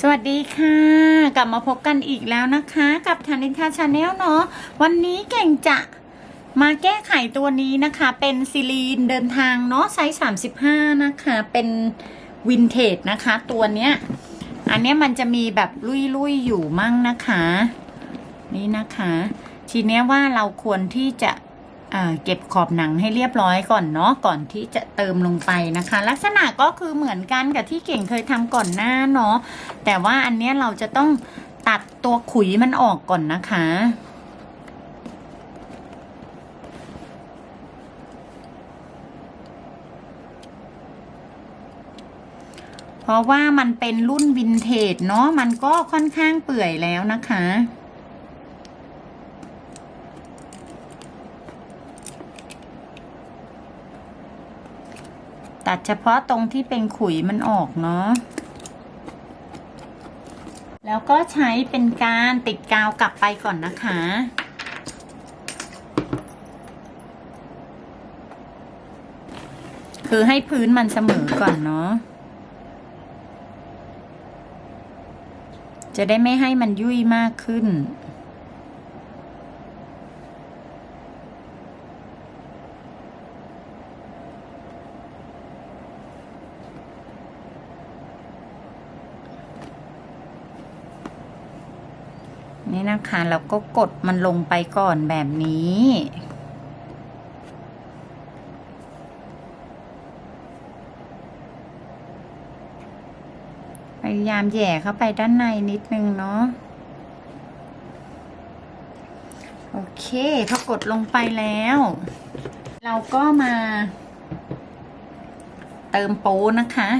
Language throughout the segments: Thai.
สวัสดีค่ะ กลับมาพบกันอีกแล้วนะคะ กับธนินทาชาแนลเนาะวันนี้เก่งจะมาแก้ไขตัวนี้นะคะ เป็นซิลีนเดินทางเนาะไซส์35 นะคะ เป็นวินเทจนะคะ ตัวเนี้ย อันเนี้ยมันจะมีแบบลุยๆอยู่มั่งนะคะ นี่นะคะ ทีเนี้ยว่าเราควรที่จะ เก็บขอบหนังให้เรียบร้อยก่อนเนาะก่อนที่จะเติมลงไปนะคะ ลักษณะก็คือเหมือนกันกับที่เก่งเคยทำก่อนหน้าเนาะแต่ว่าอันเนี้ยเราจะต้องตัดตัวขุยมันออกก่อนนะคะ เพราะว่ามันเป็นรุ่นวินเทจเนาะมันก็ค่อนข้างเปื่อยแล้วนะคะ ตัดเฉพาะตรงที่เป็นขุยมันออกเนาะแล้วก็ใช้เป็นการติดกาวกลับไปก่อนนะคะ คือให้พื้นมันเสมอก่อนเนาะจะได้ไม่ให้มันยุ่ยมากขึ้น นี่นะคะแล้วก็กดมันลงไปก่อนแบบนี้ พยายามแหย่เข้าไปด้านในนิดนึงเนาะโอเคพอกดลงไปแล้ว เราก็มาเติมป้นะคะ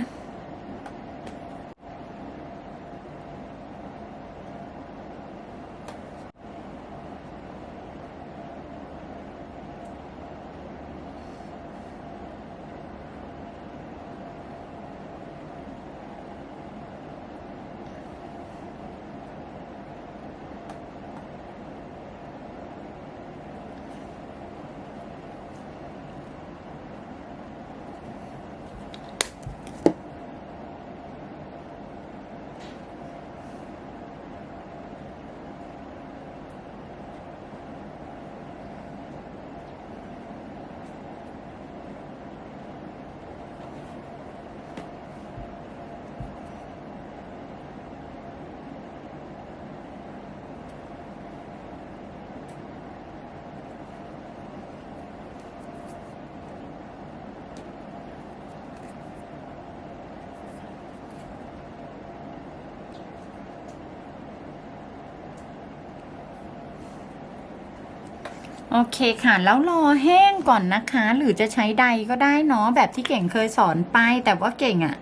โอเคค่ะ แล้วรอแห้งก่อนนะคะ หรือจะใช้ใดก็ได้เนาะแบบที่เก่งเคยสอนไป แต่ว่าเก่งอะ่ะ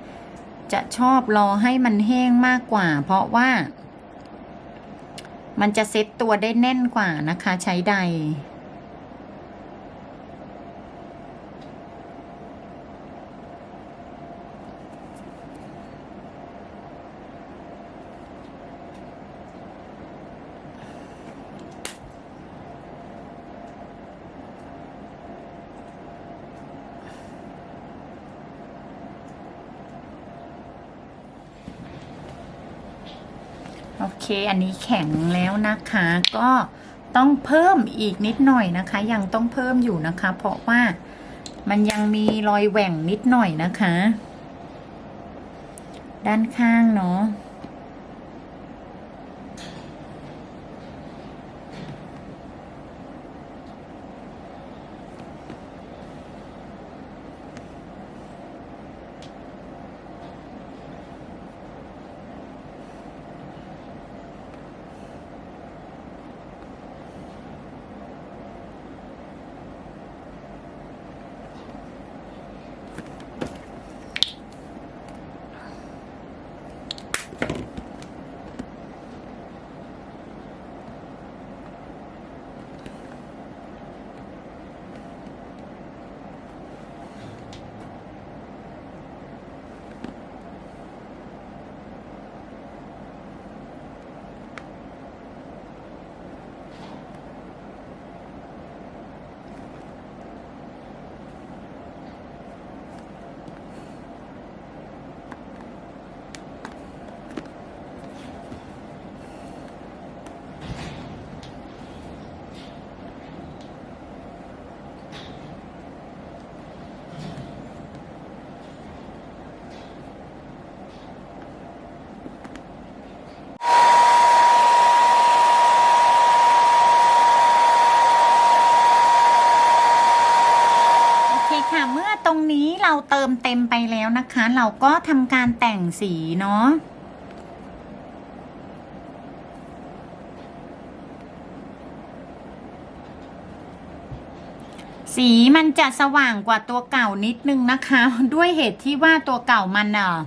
จะชอบรอให้มันแห้งมากกว่า เพราะว่า มันจะเซ็ตตัวได้แน่นกว่านะคะ ใช้ใด เค อันนี้แข็งแล้วนะคะ ก็ต้องเพิ่มอีกนิดหน่อยนะคะ ยังต้องเพิ่มอยู่นะคะ เพราะว่ามันยังมีรอยแหว่งนิดหน่อยนะคะ ด้านข้างเนาะ โเมื่อตรงนี้เราเติมเต็มไปแล้วนะคะ เราก็ทำการแต่งสีเนาะสีมันจะสว่างกว่าตัวเก่านิดนึงนะคะ ด้วยเหตุที่ว่าตัวเก่ามันเอ่อ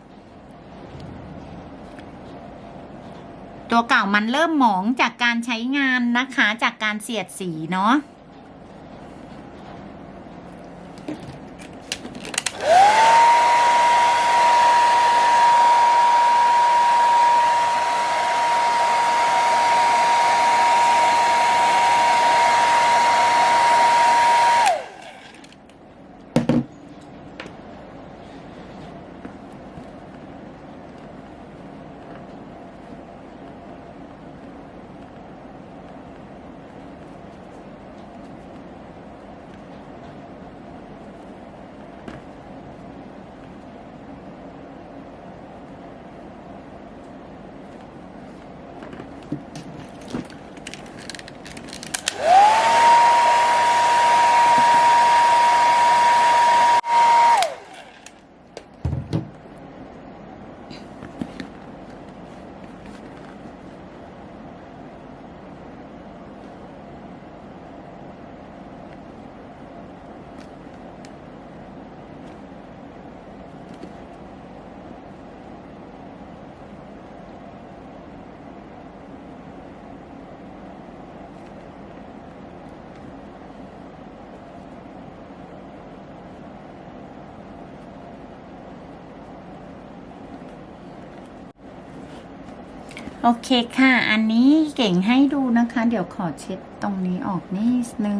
ตัวเก่ามันเริ่มหมองจากการใช้งานนะคะ จากการเสียดสีเนาะ โอเคค่ะ อันนี้เก่งให้ดูนะคะ เดี๋ยวขอเช็ดตรงนี้ออกนิดนึง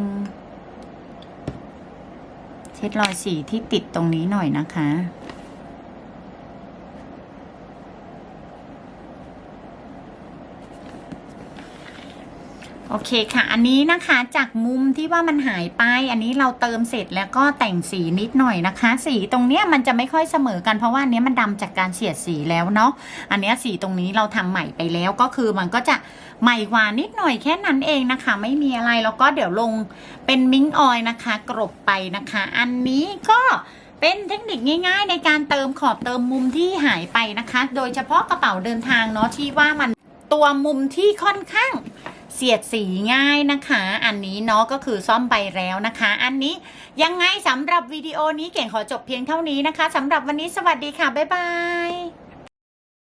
เช็ดรอยสีที่ติดตรงนี้หน่อยนะคะ โอเคค่ะ อันนี้นะคะจากมุมที่ว่ามันหายไป อันนี้เราเติมเสร็จแล้วก็แต่งสีนิดหน่อยนะคะ สีตรงเนี้ยมันจะไม่ค่อยเสมอกันเพราะว่าอันเนี้ยมันดำจากการเสียดสีแล้วเนาะ อันเนี้ยสีตรงนี้เราทำใหม่ไปแล้วก็คือมันก็จะใหม่กว่านิดหน่อยแค่นั้นเองนะคะ ไม่มีอะไรแล้วก็เดี๋ยวลงเป็นมิ้งออยนะคะ กรบไปนะคะ อันนี้ก็เป็นเทคนิคง่าย ๆ ในการเติมขอบเติมมุมที่หายไปนะคะ โดยเฉพาะกระเป๋าเดินทางเนาะที่ว่ามันตัวมุมที่ค่อนข้าง เสียดสีง่ายนะคะ อันนี้เนาะก็คือซ่อมไปแล้วนะคะ อันนี้ยังไงสำหรับวิดีโอนี้เก่งขอจบเพียงเท่านี้นะคะสำหรับวันนี้สวัสดีค่ะ บ๊ายบาย